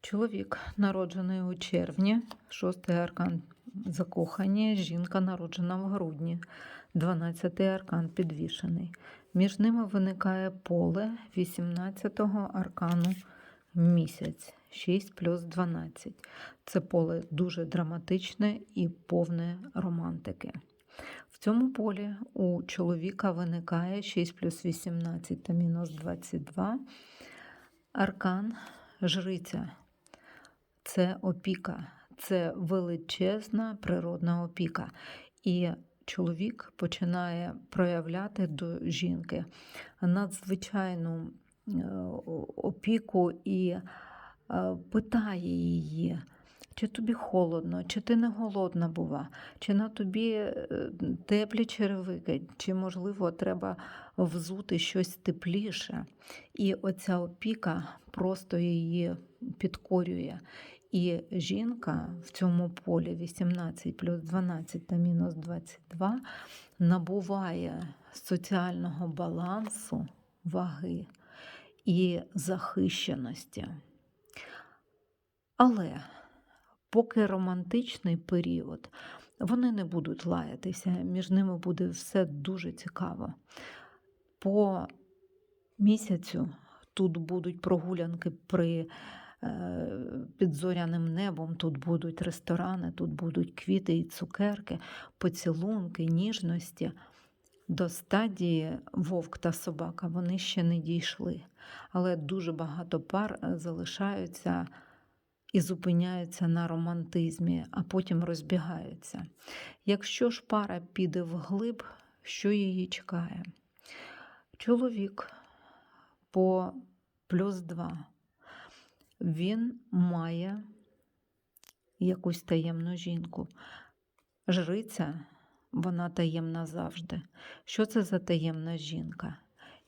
Чоловік народжений у червні, шостий аркан закохані, жінка народжена в грудні, дванадцятий аркан підвішений. Між ними виникає поле 18-го аркану місяць, 6 плюс 12. Це поле дуже драматичне і повне романтики. В цьому полі у чоловіка виникає 6 плюс 18 та мінус 22. Аркан жриця це опіка, це величезна природна опіка. І чоловік починає проявляти до жінки надзвичайну е, опіку і е, питає її. Чи тобі холодно, чи ти не голодна бува, чи на тобі е, теплі черевики, чи, можливо, треба взути щось тепліше. І оця опіка просто її підкорює. І жінка в цьому полі 18 плюс 12 та мінус 22 набуває соціального балансу, ваги і захищеності. Але поки романтичний період, вони не будуть лаятися, між ними буде все дуже цікаво. По місяцю тут будуть прогулянки при е, під зоряним небом, тут будуть ресторани, тут будуть квіти і цукерки, поцілунки, ніжності. До стадії вовк та собака вони ще не дійшли, але дуже багато пар е, залишаються і зупиняються на романтизмі, а потім розбігаються. Якщо ж пара піде вглиб, що її чекає? Чоловік по плюс два. Він має якусь таємну жінку. Жриця, вона таємна завжди. Що це за таємна жінка?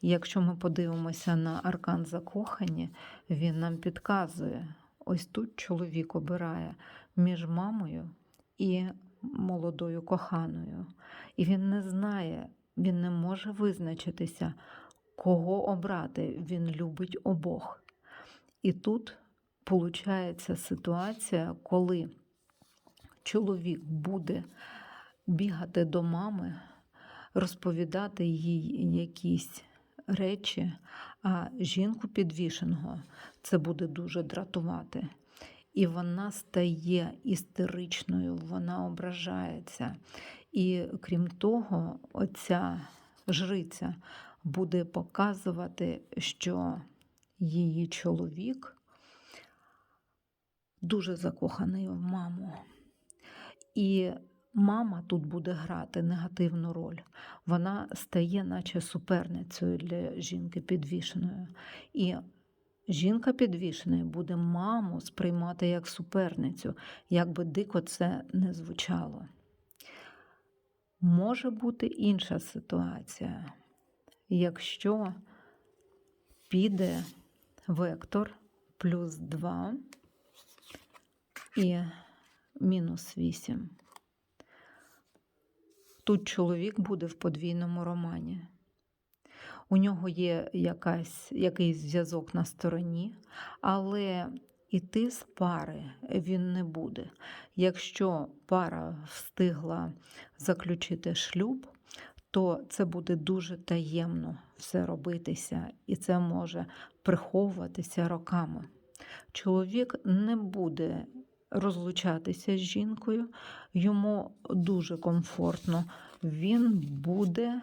Якщо ми подивимося на аркан закохані, він нам підказує, ось тут чоловік обирає між мамою і молодою коханою. І він не знає, він не може визначитися, кого обрати. Він любить обох. І тут виходить ситуація, коли чоловік буде бігати до мами, розповідати їй якісь речі, а жінку підвішеного це буде дуже дратувати. І вона стає істеричною, вона ображається. І крім того, оця жриця буде показувати, що її чоловік дуже закоханий в маму. І мама тут буде грати негативну роль. Вона стає, наче суперницею для жінки підвішеною. І жінка підвішеною буде маму сприймати як суперницю, як би дико це не звучало. Може бути інша ситуація, якщо піде вектор плюс 2 і мінус 8. Тут чоловік буде в подвійному романі. У нього є якась, якийсь зв'язок на стороні, але іти з пари він не буде. Якщо пара встигла заключити шлюб, то це буде дуже таємно все робитися, і це може приховуватися роками. Чоловік не буде розлучатися з жінкою, йому дуже комфортно, він буде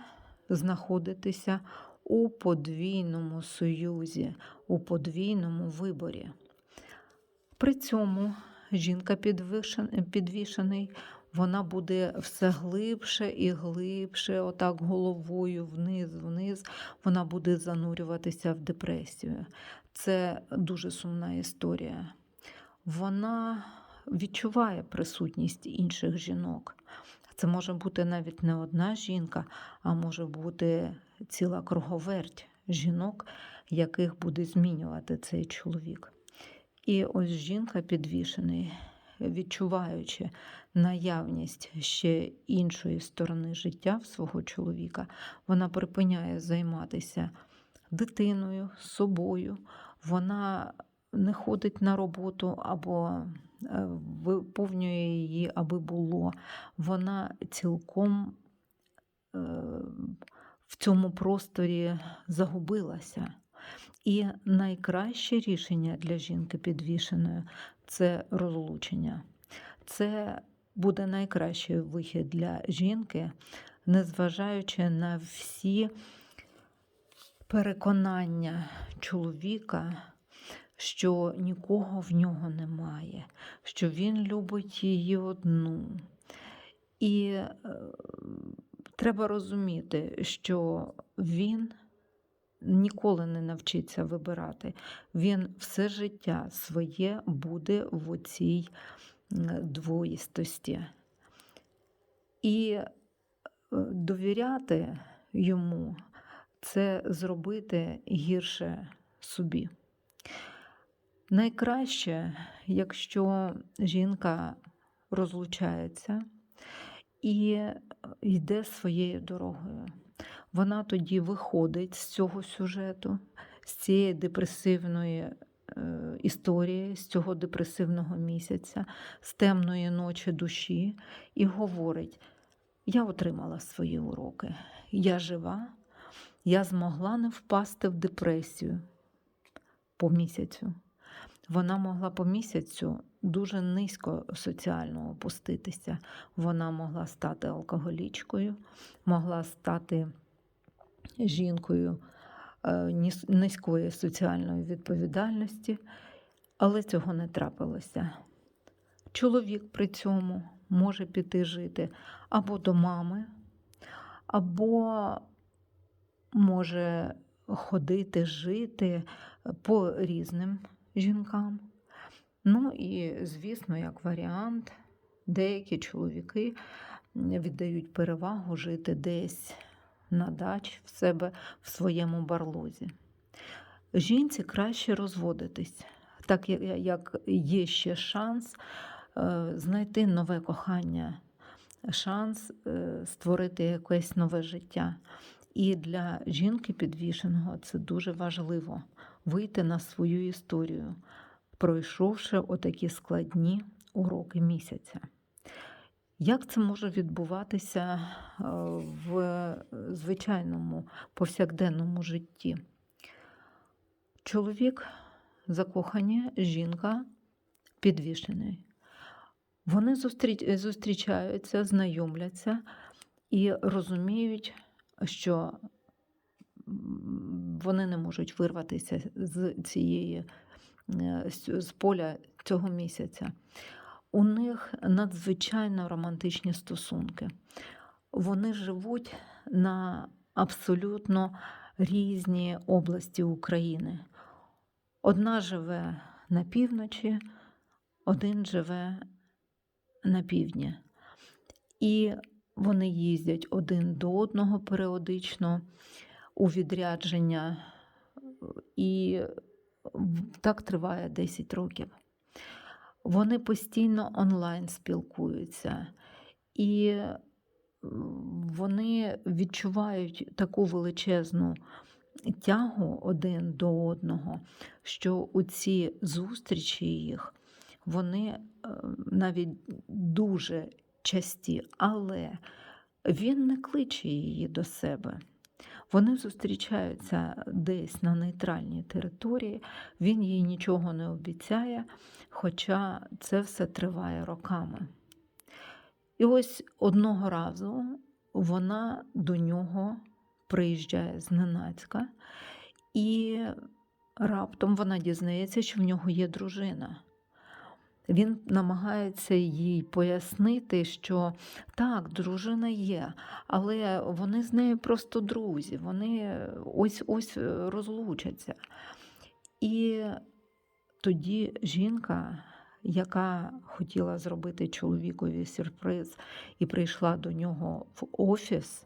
знаходитися у подвійному союзі, у подвійному виборі. При цьому жінка підвішений, вона буде все глибше і глибше, отак головою вниз, вниз, вона буде занурюватися в депресію. Це дуже сумна історія. Вона відчуває присутність інших жінок. Це може бути навіть не одна жінка, а може бути ціла круговерть жінок, яких буде змінювати цей чоловік. І ось жінка підвішений, відчуваючи наявність ще іншої сторони життя в свого чоловіка, вона припиняє займатися дитиною, собою. Вона не ходить на роботу або е, виповнює її, аби було. Вона цілком е, в цьому просторі загубилася. І найкраще рішення для жінки підвішеної це розлучення. Це буде найкращий вихід для жінки, незважаючи на всі переконання чоловіка, що нікого в нього немає, що він любить її одну. І е, треба розуміти, що він ніколи не навчиться вибирати. Він все життя своє буде в цій двоїстості. І е, довіряти йому це зробити гірше собі. Найкраще, якщо жінка розлучається і е, йде своєю дорогою. Вона тоді виходить з цього сюжету, з цієї депресивної е, історії, з цього депресивного місяця, з темної ночі душі, і говорить: я отримала свої уроки, я жива, я змогла не впасти в депресію по місяцю. Вона могла по місяцю дуже низько соціально опуститися. Вона могла стати алкоголічкою, могла стати жінкою е, низької соціальної відповідальності, але цього не трапилося. Чоловік при цьому може піти жити або до мами, або може ходити, жити по різним жінкам. Ну і, звісно, як варіант, деякі чоловіки віддають перевагу жити десь на дач в себе в своєму барлозі. Жінці краще розводитись, так як- є ще шанс е, знайти нове кохання, шанс е, створити якесь нове життя. І для жінки підвішеного це дуже важливо вийти на свою історію, пройшовши отакі складні уроки місяця. Як це може відбуватися е, в звичайному повсякденному житті? Чоловік закохані, жінка підвішений. Вони зустрічаються, знайомляться і розуміють, що вони не можуть вирватися з цієї е, з поля цього місяця. У них надзвичайно романтичні стосунки. Вони живуть на абсолютно різні області України. Одна живе на півночі, один живе на півдні. І вони їздять один до одного періодично у відрядження, і так триває 10 років. Вони постійно онлайн спілкуються, і вони відчувають таку величезну тягу один до одного, що у ці зустрічі їх вони е, навіть дуже часті, але він не кличе її до себе. Вони зустрічаються десь на нейтральній території, він їй нічого не обіцяє, хоча це все триває роками. І ось одного разу вона до нього приїжджає зненацька, і раптом вона дізнається, що в нього є дружина. Він намагається їй пояснити, що так, дружина є, але вони з нею просто друзі, вони ось ось е, розлучаться. І тоді жінка, яка хотіла зробити чоловікові сюрприз і прийшла до нього в офіс,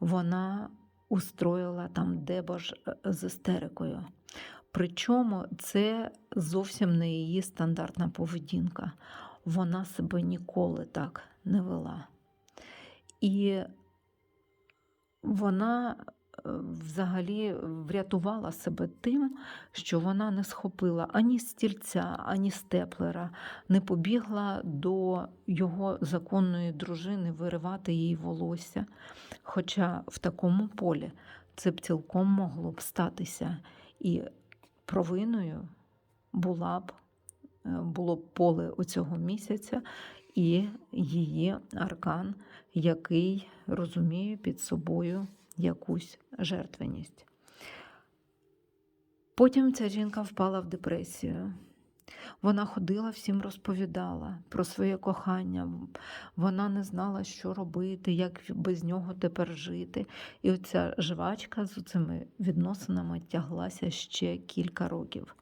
вона устроїла там дебош е, з істерикою. Причому це зовсім не її стандартна поведінка. Вона себе ніколи так не вела. І вона взагалі врятувала себе тим, що вона не схопила ані стільця, ані степлера, не побігла до його законної дружини виривати їй волосся. Хоча в такому полі це б цілком могло б статися, і провиною була б, е, було б поле оцього місяця і її аркан, який розуміє під собою якусь жертвеність. Потім ця жінка впала в депресію. Вона ходила, всім розповідала про своє кохання. Вона не знала, що робити, як без нього тепер жити. І оця жвачка з цими відносинами тяглася ще кілька років.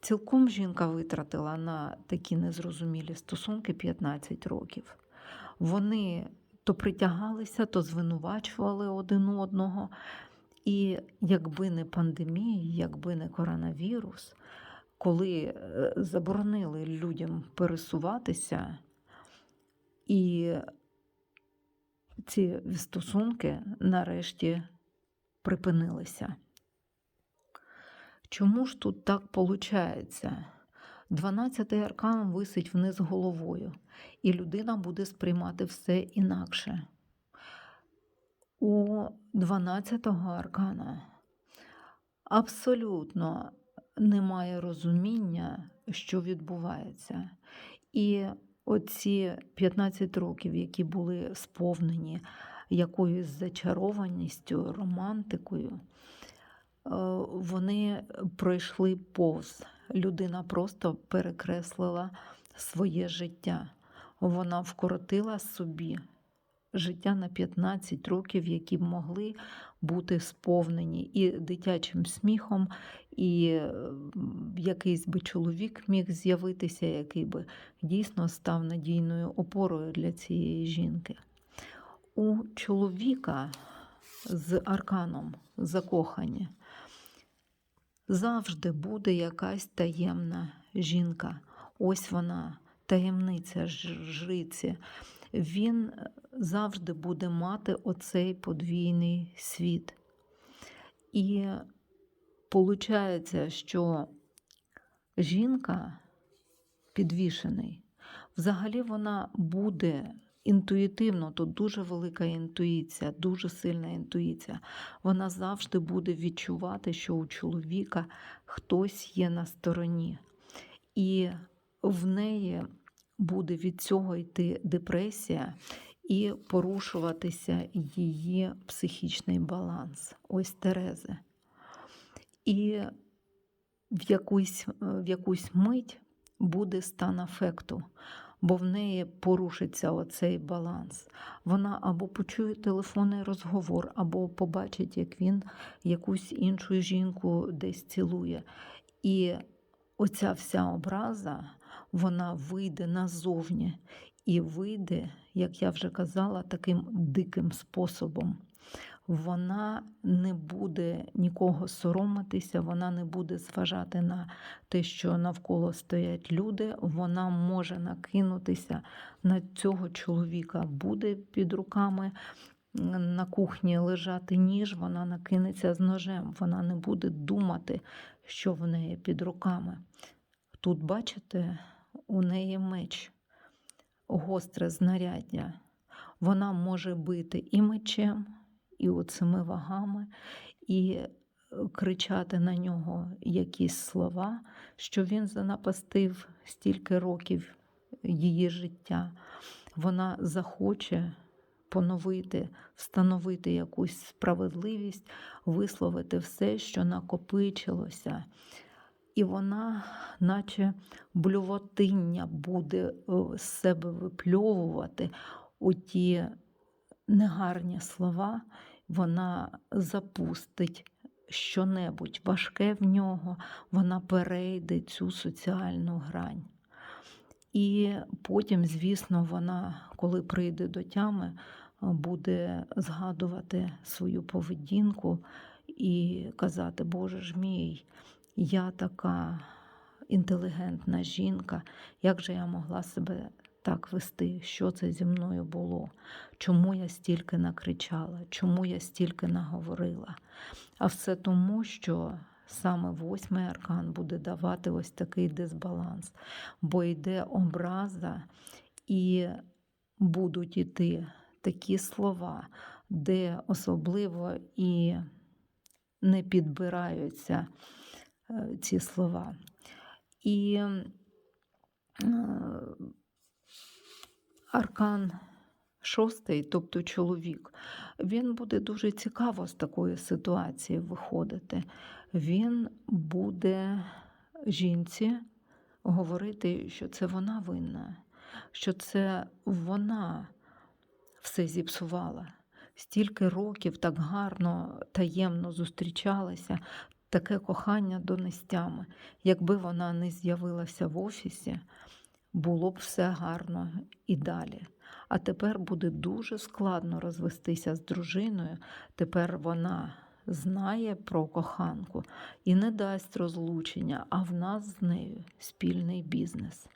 Цілком жінка витратила на такі незрозумілі стосунки 15 років. Вони то притягалися, то звинувачували один одного. І якби не пандемія, якби не коронавірус, коли е, заборонили людям пересуватися, і ці стосунки нарешті припинилися. Чому ж тут так виходить? 12-й аркан висить вниз головою, і людина буде сприймати все інакше. У 12-го аркана абсолютно немає розуміння, що відбувається. І оці 15 років, які були сповнені якоюсь зачарованістю, романтикою, е, вони пройшли повз. Людина просто перекреслила своє життя. Вона вкоротила собі життя на 15 років, які б могли бути сповнені і дитячим сміхом, і якийсь би чоловік міг з'явитися, який би дійсно став надійною опорою для цієї жінки. У чоловіка з арканом закохання завжди буде якась таємна жінка. Ось вона, таємниця жриці. Він завжди буде мати оцей подвійний світ. І виходить, що жінка підвішений, взагалі вона буде інтуїтивно, тут дуже велика інтуїція, дуже сильна інтуїція. Вона завжди буде відчувати, що у чоловіка хтось є на стороні. І в неї буде від цього йти депресія і порушуватися її психічний баланс. Ось Терези. І в якусь, в якусь мить буде стан афекту, бо в неї порушиться оцей баланс. Вона або почує телефонний розговор, або побачить, як він якусь іншу жінку десь цілує. І оця вся образа, вона вийде назовні і вийде, як я вже казала, таким диким способом. Вона не буде нікого соромитися, вона не буде зважати на те, що навколо стоять люди. Вона може накинутися на цього чоловіка, буде під руками на кухні лежати ніж, вона накинеться з ножем, вона не буде думати, що в неї під руками. Тут, бачите, у неї меч, гостре знаряддя. Вона може бити і мечем, і оцими вагами, і е, кричати на нього якісь слова, що він занапастив стільки років її життя. Вона захоче поновити, встановити якусь справедливість, висловити все, що накопичилося. І вона, наче блювотиння, буде е, з себе випльовувати у ті негарні слова, вона запустить щонебудь важке в нього, вона перейде цю соціальну грань. І потім, звісно, вона, коли прийде до тями, буде згадувати свою поведінку і казати, Боже ж мій, я така інтелігентна жінка, як же я могла себе так вести, що це зі мною було, чому я стільки накричала, чому я стільки наговорила. А все тому, що саме восьмий аркан буде давати ось такий дисбаланс, бо йде образа і будуть іти такі слова, де особливо і не підбираються ці слова. І е, аркан шостий, тобто чоловік, він буде дуже цікаво з такої ситуації виходити. Він буде жінці говорити, що це вона винна, що це вона все зіпсувала. Стільки років так гарно, таємно зустрічалися, таке кохання донестями. Якби вона не з'явилася в офісі, було б все гарно і далі. А тепер буде дуже складно розвестися з дружиною. Тепер вона знає про коханку і не дасть розлучення, а в нас з нею спільний бізнес.